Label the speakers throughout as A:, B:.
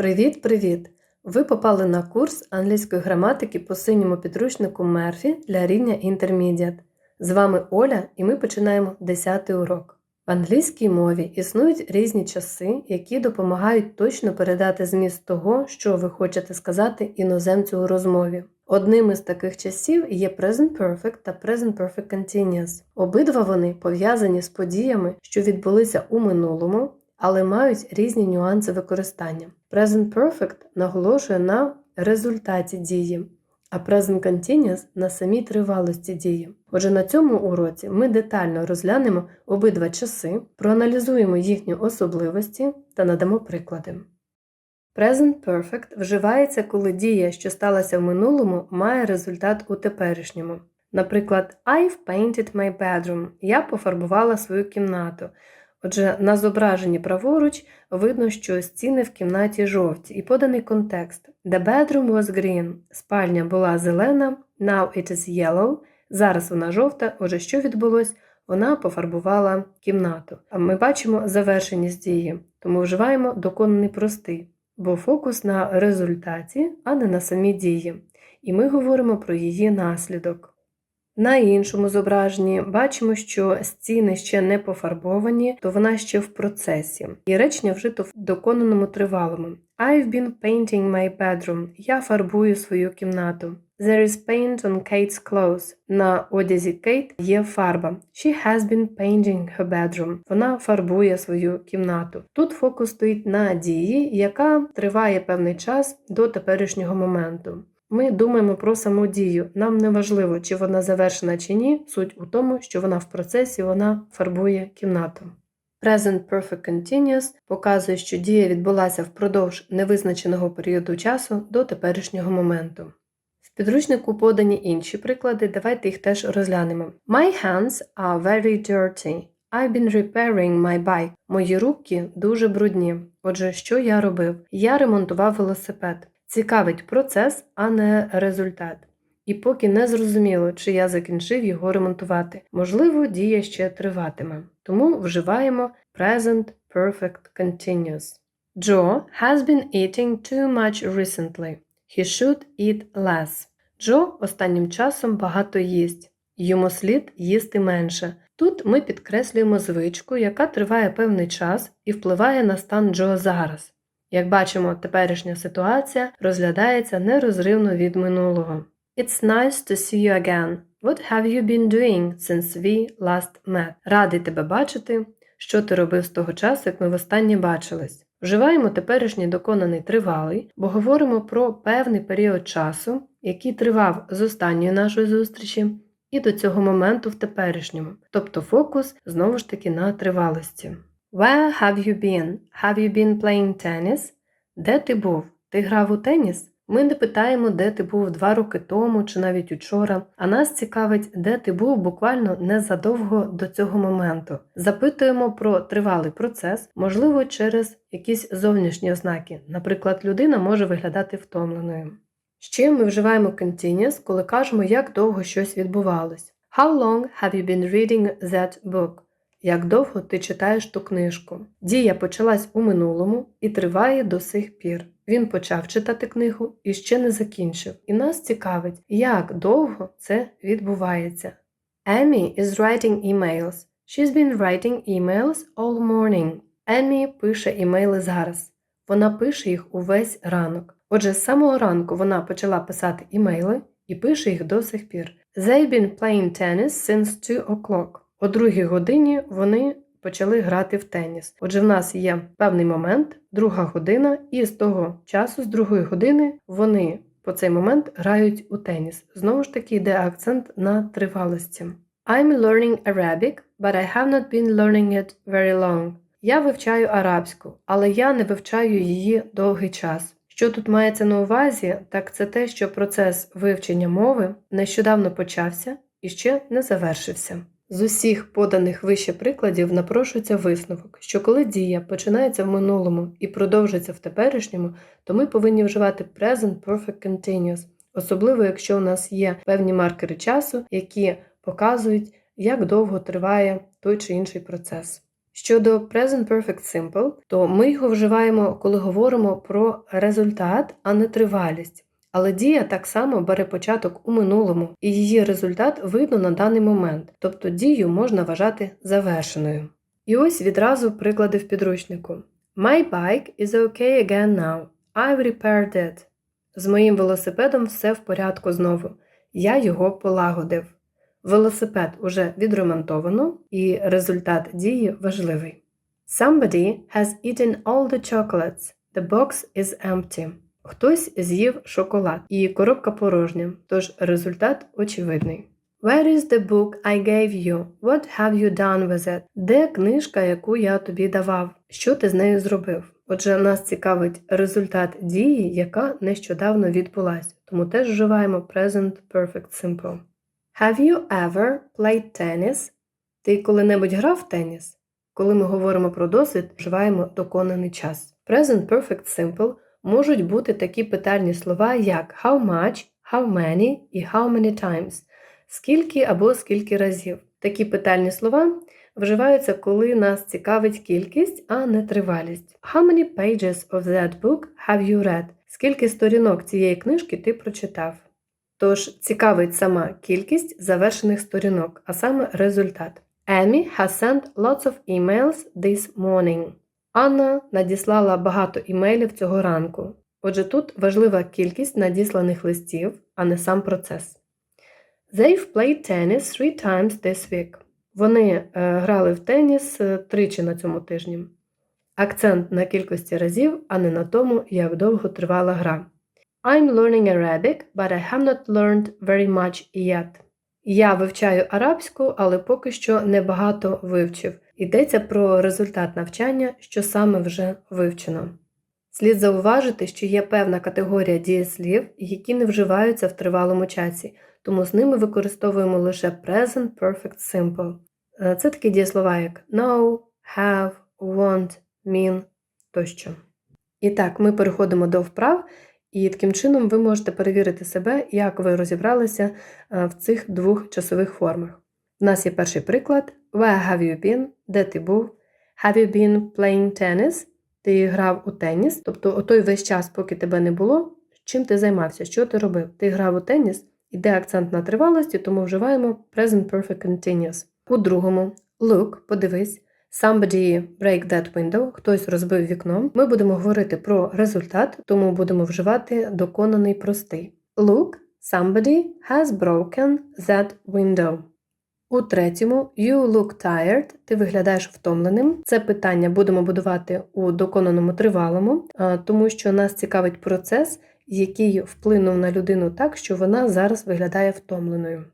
A: Привіт-привіт! Ви попали на курс англійської граматики по синьому підручнику Мерфі для рівня Intermediate. З вами Оля і ми починаємо 10 урок. В англійській мові існують різні часи, які допомагають точно передати зміст того, що ви хочете сказати іноземцю у розмові. Одним із таких часів є Present Perfect та Present Perfect Continuous. Обидва вони пов'язані з подіями, що відбулися у минулому, але мають різні нюанси використання. Present Perfect наголошує на результаті дії, а Present Continuous на самій тривалості дії. Отже, на цьому уроці ми детально розглянемо обидва часи, проаналізуємо їхні особливості та надамо приклади. Present Perfect вживається, коли дія, що сталася в минулому, має результат у теперішньому. Наприклад, I've painted my bedroom. Я пофарбувала свою кімнату. Отже, на зображенні праворуч видно, що стіни в кімнаті жовті і поданий контекст. The bedroom was green. Спальня була зелена, now it is yellow. Зараз вона жовта. Отже, що відбулось? Вона пофарбувала кімнату. А ми бачимо завершеність дії, тому вживаємо доконаний простий, бо фокус на результаті, а не на самій дії. І ми говоримо про її наслідок. На іншому зображенні бачимо, що стіни ще не пофарбовані, то вона ще в процесі. І речення вжито в доконаному тривалому. I've been painting my bedroom. Я фарбую свою кімнату. There is paint on Kate's clothes. На одязі Кейт є фарба. She has been painting her bedroom. Вона фарбує свою кімнату. Тут фокус стоїть на дії, яка триває певний час до теперішнього моменту. Ми думаємо про саму дію. Нам не важливо, чи вона завершена чи ні. Суть у тому, що вона в процесі вона фарбує кімнату. Present Perfect Continuous показує, що дія відбулася впродовж невизначеного періоду часу до теперішнього моменту. В підручнику подані інші приклади, давайте їх теж розглянемо. My hands are very dirty. I've been repairing my bike. Мої руки дуже брудні. Отже, що я робив? Я ремонтував велосипед. Цікавить процес, а не результат. І поки не зрозуміло, чи я закінчив його ремонтувати. Можливо, дія ще триватиме. Тому вживаємо Present Perfect Continuous. Joe has been eating too much recently. He should eat less. Джо останнім часом багато їсть. Йому слід їсти менше. Тут ми підкреслюємо звичку, яка триває певний час і впливає на стан Джо зараз. Як бачимо, теперішня ситуація розглядається нерозривно від минулого. It's nice to see you again. What have you been doing since we last met? Радий тебе бачити. Що ти робив з того часу, як ми востаннє бачились? Вживаємо теперішній доконаний тривалий, бо говоримо про певний період часу, який тривав з останньої нашої зустрічі, і до цього моменту в теперішньому, тобто фокус знову ж таки на тривалості. Where have you been? Have you been playing tennis? Де ти був? Ти грав у теніс? Ми не питаємо, де ти був два роки тому чи навіть учора, а нас цікавить, де ти був буквально незадовго до цього моменту. Запитуємо про тривалий процес, можливо, через якісь зовнішні ознаки. Наприклад, людина може виглядати втомленою. Ще ми вживаємо continuous, коли кажемо, як довго щось відбувалось. How long have you been reading that book? Як довго ти читаєш ту книжку? Дія почалась у минулому і триває до сих пір. Він почав читати книгу і ще не закінчив. І нас цікавить, як довго це відбувається. Amy is writing emails. She's been writing emails all morning. Емі пише імейли зараз. Вона пише їх увесь ранок. Отже, з самого ранку вона почала писати імейли і пише їх до сих пір. They've been playing tennis since 2 o'clock. О другій годині вони почали грати в теніс. Отже, в нас є певний момент, друга година, і з того часу, з другої години, вони по цей момент грають у теніс. Знову ж таки, йде акцент на тривалості. I'm learning Arabic, but I have not been learning it very long. Я вивчаю арабську, але я не вивчаю її довгий час. Що тут мається на увазі, так це те, що процес вивчення мови нещодавно почався і ще не завершився. З усіх поданих вище прикладів напрошується висновок, що коли дія починається в минулому і продовжується в теперішньому, то ми повинні вживати Present Perfect Continuous, особливо якщо у нас є певні маркери часу, які показують, як довго триває той чи інший процес. Щодо Present Perfect Simple, то ми його вживаємо, коли говоримо про результат, а не тривалість. Але дія так само бере початок у минулому, і її результат видно на даний момент, тобто дію можна вважати завершеною. І ось відразу приклади в підручнику. My bike is okay again now. I've repaired it. З моїм велосипедом все в порядку знову. Я його полагодив. Велосипед уже відремонтовано, і результат дії важливий. Somebody has eaten all the chocolates. The box is empty. Хтось з'їв шоколад, і коробка порожня, тож результат очевидний. Where is the book I gave you? What have you done with it? Де книжка, яку я тобі давав? Що ти з нею зробив? Отже, нас цікавить результат дії, яка нещодавно відбулася, тому теж вживаємо Present Perfect Simple. Have you ever played tennis? Ти коли-небудь грав в теніс? Коли ми говоримо про досвід, вживаємо доконаний час. Present Perfect Simple можуть бути такі питальні слова, як how much, how many і how many times, скільки або скільки разів. Такі питальні слова вживаються, коли нас цікавить кількість, а не тривалість. How many pages of that book have you read? Скільки сторінок цієї книжки ти прочитав? Тож цікавить сама кількість завершених сторінок, а саме результат. Amy has sent lots of emails this morning. Анна надіслала багато імейлів цього ранку. Отже, тут важлива кількість надісланих листів, а не сам процес. They've played tennis three times this week. Вони е, грали в теніс е, тричі на цьому тижні. Акцент на кількості разів, а не на тому, як довго тривала гра. I'm learning Arabic, but I have not learned very much yet. Я вивчаю арабську, але поки що небагато вивчив. Йдеться про результат навчання, що саме вже вивчено. Слід зауважити, що є певна категорія дієслів, які не вживаються в тривалому часі, тому з ними використовуємо лише Present Perfect Simple. Е, Це такі дієслова, як know, have, want, mean тощо. І так, ми переходимо до вправ, і таким чином ви можете перевірити себе, як ви розібралися е, в цих двох часових формах. У нас є перший приклад: Where have you been? Де ти був? Have you been playing tennis? Ти грав у теніс, тобто той весь час, поки тебе не було, чим ти займався, що ти робив? Ти грав у теніс, іде акцент на тривалості, тому вживаємо Present Perfect Continuous. У другому look, подивись, somebody break that window, хтось розбив вікно. Ми будемо говорити про результат, тому будемо вживати доконаний простий. Look, somebody has broken that window. У третьому you look tired, ти виглядаєш втомленим. Це питання будемо будувати у доконаному тривалому, тому що нас цікавить процес, який вплинув на людину так, що вона зараз виглядає втомленою.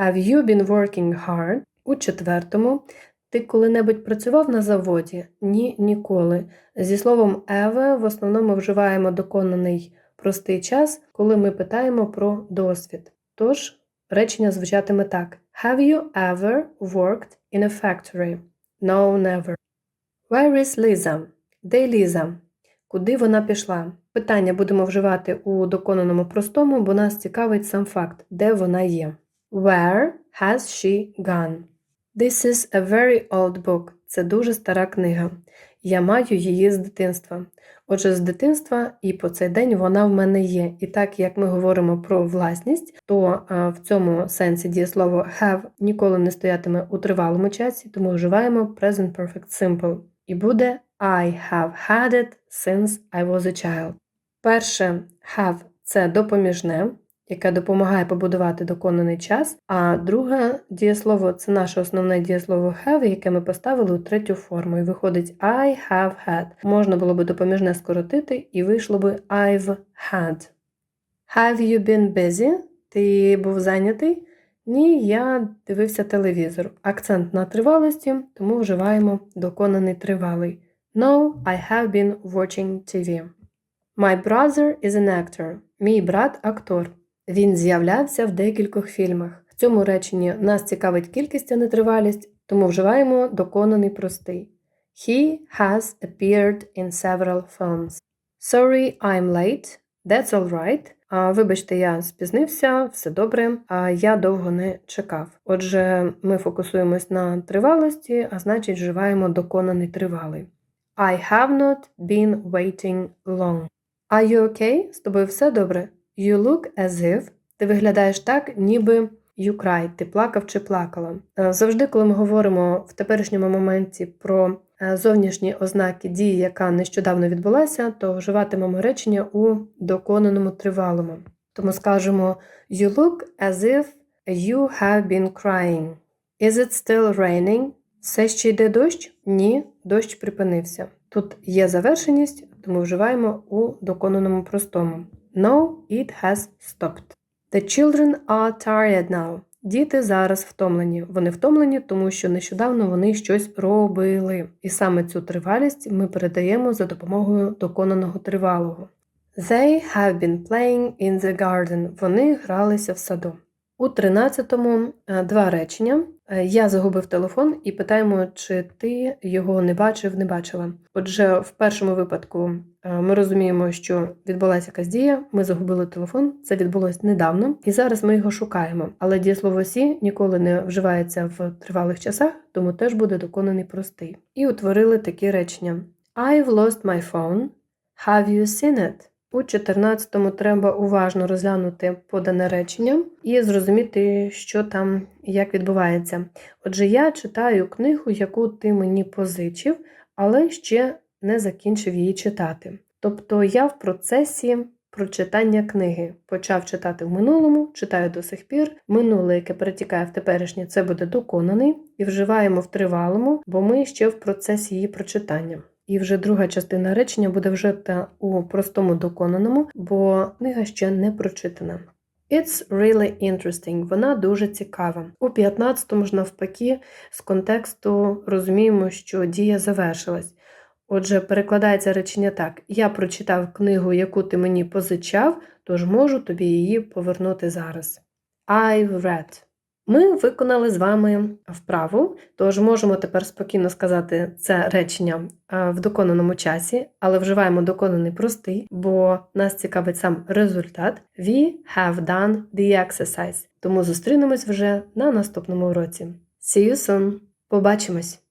A: Have you been working hard? У четвертому ти коли-небудь працював на заводі? Ні, ніколи. Зі словом ever в основному вживаємо доконаний простий час, коли ми питаємо про досвід. Тож речення звучатиме так: Have you ever worked in a factory? No, never. Where is Lisa? Де Ліза? Куди вона пішла? Питання будемо вживати у доконаному простому, бо нас цікавить сам факт, де вона є. Where has she gone? This is a very old book. Це дуже стара книга. Я маю її з дитинства. Отже, з дитинства і по цей день вона в мене є. І так як ми говоримо про власність, то а, в цьому сенсі дієслово have ніколи не стоятиме у тривалому часі, тому вживаємо Present Perfect Simple. І буде I have had it since I was a child. Перше have це допоміжне, яке допомагає побудувати доконаний час. А друге дієслово це наше основне дієслово have, яке ми поставили у третю форму. І виходить I have had. Можна було би допоміжне скоротити, і вийшло би I've had. Have you been busy? Ти був зайнятий? Ні, я дивився телевізор. Акцент на тривалості, тому вживаємо доконаний тривалий. No, I have been watching TV. My brother is an actor. Мій брат актор. Він з'являвся в декількох фільмах. В цьому реченні нас цікавить кількість, а не тривалість, тому вживаємо доконаний простий. He has appeared in several films. Sorry, I'm late. That's all right. А, Вибачте, я спізнився, все добре, а я довго не чекав. Отже, ми фокусуємось на тривалості, а значить, вживаємо доконаний тривалий. I have not been waiting long. Are you okay? З тобою все добре? You look as if. Ти виглядаєш так, ніби you cried, ти плакав чи плакала. Е, Завжди, коли ми говоримо в теперішньому моменті про е, зовнішні ознаки дії, яка нещодавно відбулася, то вживатимемо речення у доконаному тривалому. Тому скажемо You look as if you have been crying. Is it still raining? Все ще йде дощ? Ні, дощ припинився. Тут є завершеність, тому вживаємо у доконаному простому. No, it has stopped. The children are tired now. Діти зараз втомлені. Вони втомлені, тому що нещодавно вони щось робили. І саме цю тривалість ми передаємо за допомогою доконаного тривалого. They have been playing in the garden. Вони гралися в саду. У 13-му е, два речення. Е, Я загубив телефон і питаємо, чи ти його не бачив, не бачила. Отже, в першому випадку е, ми розуміємо, що відбулася якась дія, ми загубили телефон, це відбулось недавно, і зараз ми його шукаємо. Але дієслово «сі» ніколи не вживається в тривалих часах, тому теж буде доконаний простий. І утворили такі речення: I've lost my phone. Have you seen it? У 14-му треба уважно розглянути подане речення і зрозуміти, що там і як відбувається. Отже, я читаю книгу, яку ти мені позичив, але ще не закінчив її читати. Тобто я в процесі прочитання книги почав читати в минулому, читаю до сих пір. Минуле, яке перетікає в теперішнє, це буде доконаний, і вживаємо в тривалому, бо ми ще в процесі її прочитання. І вже друга частина речення буде вжита у простому доконаному, бо книга ще не прочитана. It's really interesting. Вона дуже цікава. У 15-му ж навпаки, з контексту розуміємо, що дія завершилась. Отже, перекладається речення так: Я прочитав книгу, яку ти мені позичав, тож можу тобі її повернути зараз. I've read. Ми виконали з вами вправу, тож можемо тепер спокійно сказати це речення в доконаному часі, але вживаємо доконаний простий, бо нас цікавить сам результат. We have done the exercise. Тому зустрінемось вже на наступному уроці. See you soon! Побачимось!